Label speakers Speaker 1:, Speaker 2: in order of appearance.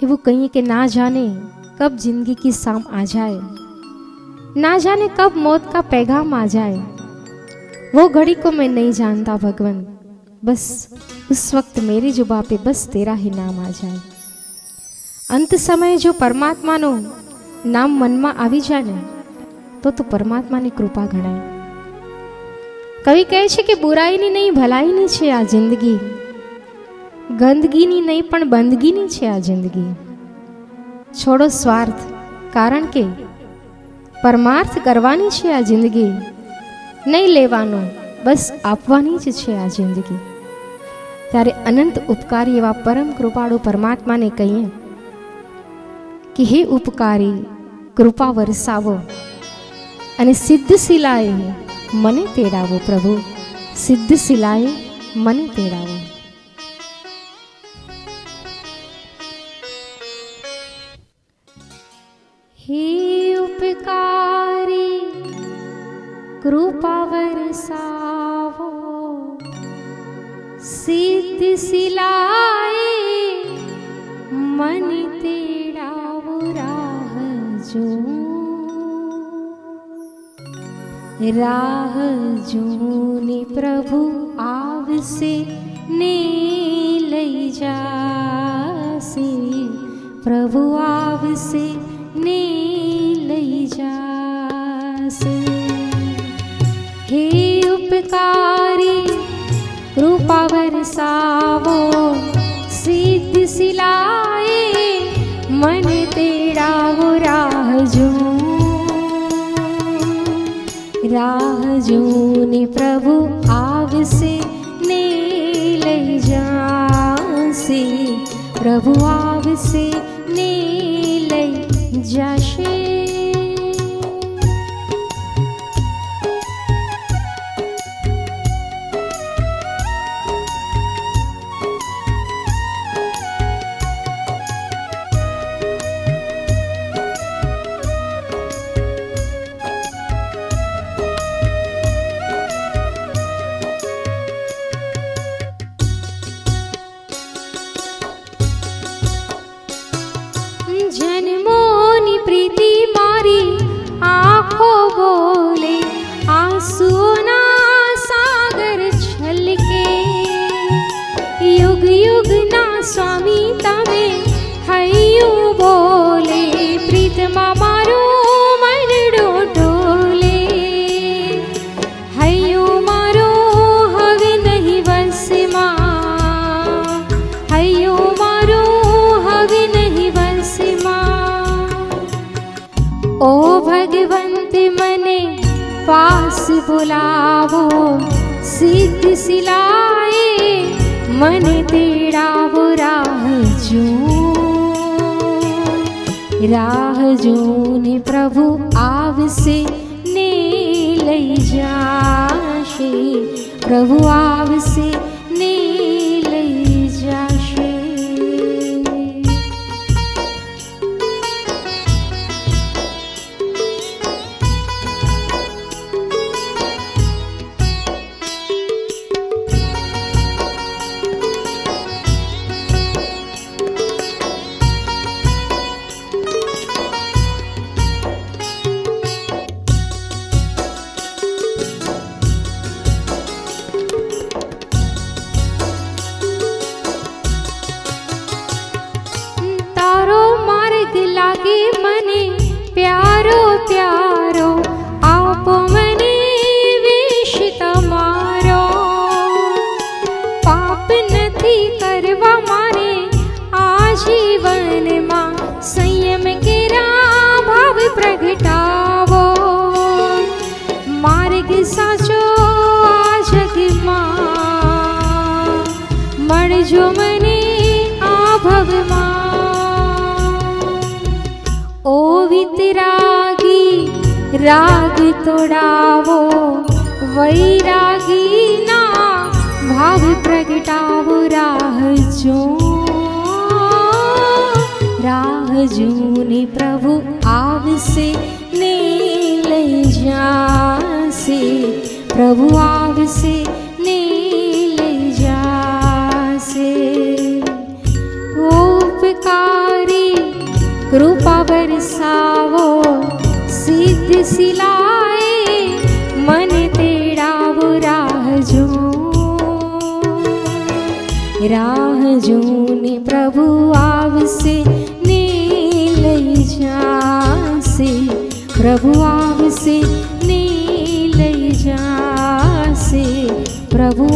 Speaker 1: कि वो कहीं के ना जाने कब ज़िंदगी की शाम आ जाए। ना जाने कब मौत का पैगाम आ जाए। वो घड़ी को मैं नहीं जानता भगवान। बस उस वक्त मेरी जुबा पे बस तेरा ही नाम आ जाए। अंत समय અંત સમયે જો પરમાત્માનું નામ મનમાં આવી જાય ને તો परमात्मा ने कृपा गणाय कवि कहे कि बुराई नहीं, भलाई नहीं है आ ज़िंदगी। ગંદગીની નહીં, પણ બંદગીની છે આ જિંદગી. છોડો સ્વાર્થ, કારણ કે પરમાર્થ કરવાની છે આ જિંદગી. નહીં લેવાનું, બસ આપવાની જ છે આ જિંદગી. ત્યારે અનંત ઉપકારી એવા પરમ કૃપાળુ પરમાત્માને કહીએ કે હે ઉપકારી, કૃપા વરસાવો અને સિદ્ધ શિલાએ મને તેડાવો પ્રભુ. સિદ્ધ શિલાએ મને તેડાવો. हे उपकारी हि उपकारि कृपा वर्षाव सिद्ध शिलाये राहजू राहजूनि प्रभु आवसे ने लई ले प्रभु आवसे उपकारी कृपा बरसावो सिद्ध सिलाए मन तेरा वो राह जो राह जो ने प्रभु आग से ने ले जा प्रभु आग से मने पास बुलावो सिद्ध सिलाए मन तेरावो राह जो राह जो ने प्रभु आवसे ने लि जाशे प्रभु आसे પ્યારો આપો મને વિશ તમારો પાપ નથી કરવા મારે આ જીવનમાં સંયમ કેરા ભાવ પ્રગટાવો. માર્ગ સાચો આ જગમાં મળજો મને આ ભવમાં. ઓ વિતરાગી રાગ તોડાવો વૈરાગી ના ભાવ પ્રગટાવો રાહ જો રાહ જોને પ્રભુ આવશે ને લઈ જાશે પ્રભુ આવશે ને લઈ જાશે ઉપકારી કૃપા વરસાવો સિદ્ધ સિલાએ મને તેડાવો રાહ જો રાહ જોને પ્રભુ આવશે ને લઈ જાશે પ્રભુ આવશે ને લઈ જાશે પ્રભુ